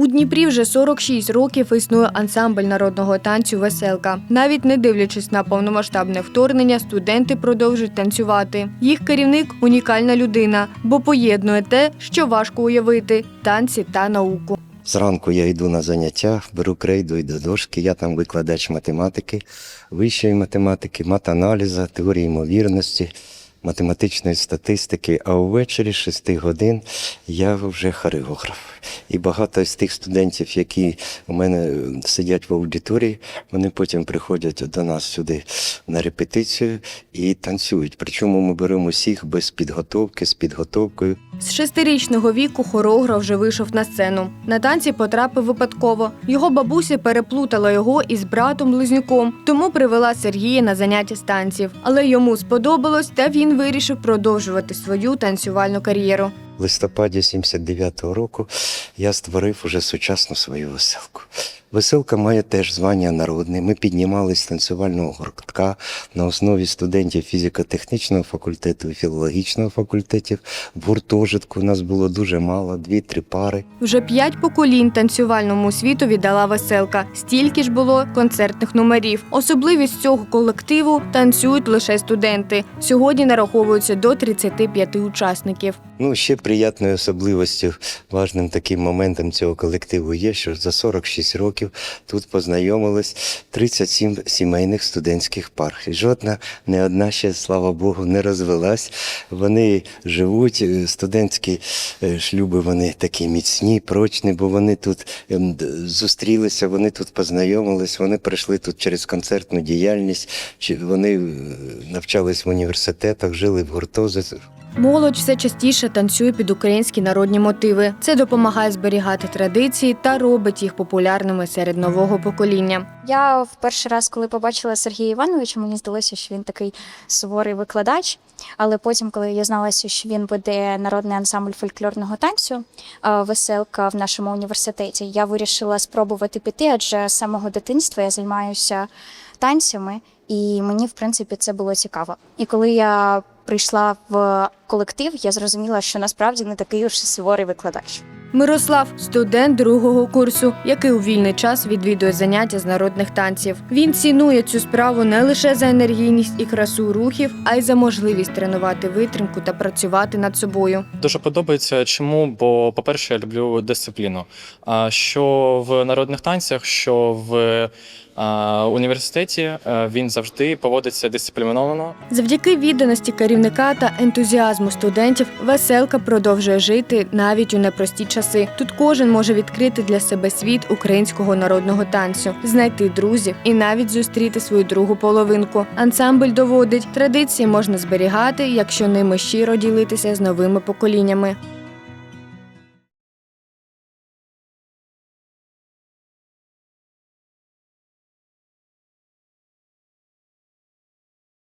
У Дніпрі вже 46 років існує ансамбль народного танцю Веселка. Навіть не дивлячись на повномасштабне вторгнення, студенти продовжують танцювати. Їх керівник унікальна людина, бо поєднує те, що важко уявити танці та науку. Зранку я йду на заняття, беру крейду і до дошки. Я там викладач математики, вищої математики, матаналіза, теорії ймовірності, математичної статистики. А увечері з 6 годин я вже хореограф. І багато з тих студентів, які у мене е, сидять в аудиторії, вони потім приходять до нас сюди на репетицію і танцюють. Причому ми беремо всіх без підготовки, з підготовкою. З шестирічного віку хореограф вже вийшов на сцену. На танці потрапив випадково. Його бабуся переплутала його із братом-близнюком, тому привела Сергія на заняття з танців. Але йому сподобалось, та він вирішив продовжувати свою танцювальну кар'єру. В листопаді 79-го року я створив уже сучасну свою веселку. Веселка має теж звання народне. Ми піднімались з танцювального гуртка на основі студентів фізико-технічного факультету і філологічного факультетів. В гуртожитку у нас було дуже мало, дві-три пари. Вже п'ять поколінь танцювальному світу віддала веселка. Стільки ж було концертних номерів. Особливість цього колективу танцюють лише студенти. Сьогодні нараховується до 35 учасників. Ну, ще приятною особливостю, важним таким моментом цього колективу є, що за 46 років тут познайомилось 37 сімейних студентських пар. І жодна, не одна ще, слава Богу, не розвелась. Вони живуть, е, студентські е, шлюби, вони такі міцні, прочні, бо вони тут ем, зустрілися, вони тут познайомились, вони прийшли тут через концертну діяльність, вони е, навчались в університетах, жили в гуртожитках. Молодь все частіше танцює під українські народні мотиви. Це допомагає зберігати традиції та робить їх популярними серед нового покоління. Я в перший раз, коли побачила Сергія Івановича, мені здалося, що він такий суворий викладач. Але потім, коли я дізналася, що він веде народний ансамбль фольклорного танцю е, веселка в нашому університеті, я вирішила спробувати піти, адже з самого дитинства я займаюся танцями, і мені, в принципі, це було цікаво. І коли я прийшла в колектив, я зрозуміла, що насправді не такий уж суворий викладач. Мирослав студент другого курсу, який у вільний час відвідує заняття з народних танців. Він цінує цю справу не лише за енергійність і красу рухів, а й за можливість тренувати витримку та працювати над собою. Дуже подобається. Чому? Бо, по-перше, я люблю дисципліну. А що в народних танцях, що в а, університеті е, він завжди поводиться дисципліновано. Завдяки відданості керівника та ентузіазму студентів веселка продовжує жити навіть у непрості часи. Тут кожен може відкрити для себе світ українського народного танцю, знайти друзів і навіть зустріти свою другу половинку. Ансамбль доводить, традиції можна зберігати, якщо ними щиро ділитися з новими поколіннями.